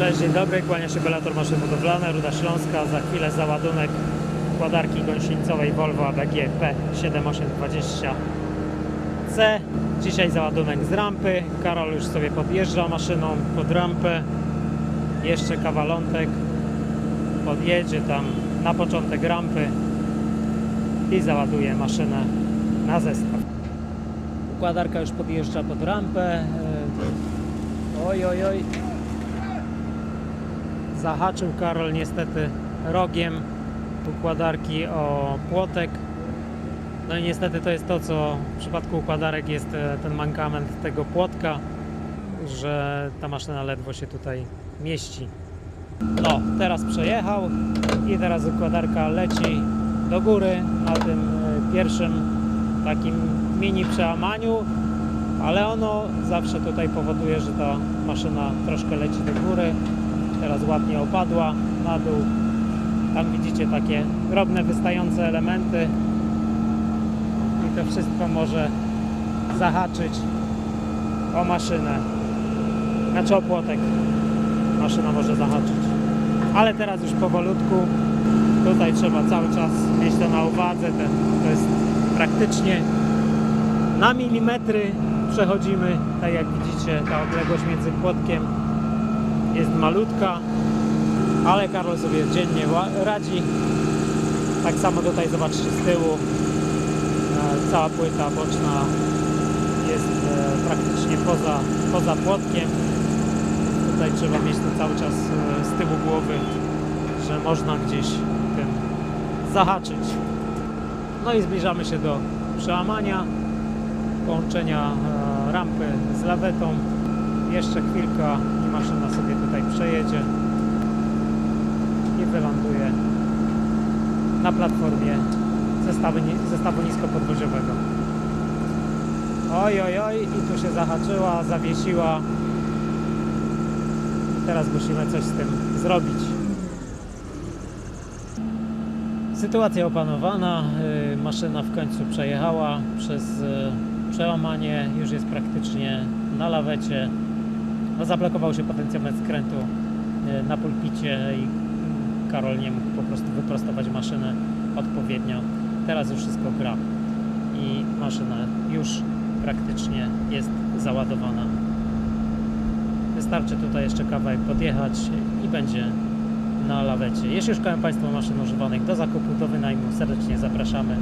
Cześć, dzień dobry, kłania się Belator Maszyny Budowlane, Ruda Śląska. Za chwilę załadunek kładarki gąsienica Volvo ABG P7820C. Dzisiaj załadunek z rampy. Karol już sobie podjeżdża maszyną pod rampę. Jeszcze kawalątek podjedzie tam na początek rampy i załaduje maszynę na zestaw. Układarka już podjeżdża pod rampę. Oj, oj, oj. Zahaczył Karol niestety rogiem układarki o płotek. No i niestety to jest to, co w przypadku układarek jest e, ten mankament tego płotka, że ta maszyna ledwo się tutaj mieści. No, teraz przejechał i teraz układarka leci do góry na tym e, pierwszym takim mini przełamaniu, ale ono zawsze tutaj powoduje, że ta maszyna troszkę leci do góry. Teraz ładnie opadła na dół. Tam widzicie takie drobne wystające elementy i to wszystko może zahaczyć o maszynę. Znaczy o płotek maszyna może zahaczyć. Ale teraz już powolutku. Tutaj trzeba cały czas mieć to na uwadze. Ten, to jest praktycznie na milimetry przechodzimy. Tak jak widzicie, ta odległość między płotkiem jest malutka, ale Karol sobie dziennie radzi. Tak samo tutaj zobaczcie z tyłu. E, Cała płyta boczna jest e, praktycznie poza, poza płotkiem. Tutaj trzeba mieć to cały czas e, z tyłu głowy, że można gdzieś tym zahaczyć. No i zbliżamy się do przełamania, połączenia rampy z lawetą. Jeszcze chwilka maszyna sobie tutaj przejedzie i wyląduje na platformie zestawu, zestawu niskopodwoziowego. Oj, oj, oj, i tu się zahaczyła, zawiesiła. Teraz musimy coś z tym zrobić. Sytuacja opanowana, y, maszyna w końcu przejechała przez y, przełamanie, już jest praktycznie na lawecie. No, zablokował się potencjometr skrętu y, na pulpicie i Karol nie mógł po prostu wyprostować maszynę odpowiednio. Teraz już wszystko gra i maszyna już praktycznie jest załadowana. Wystarczy tutaj jeszcze kawałek podjechać i będzie na lawecie. Jeśli szukają Państwo maszyn używanych do zakupu, do wynajmu, serdecznie zapraszamy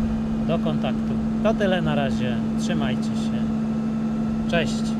do kontaktu. To tyle na razie. Trzymajcie się. Cześć.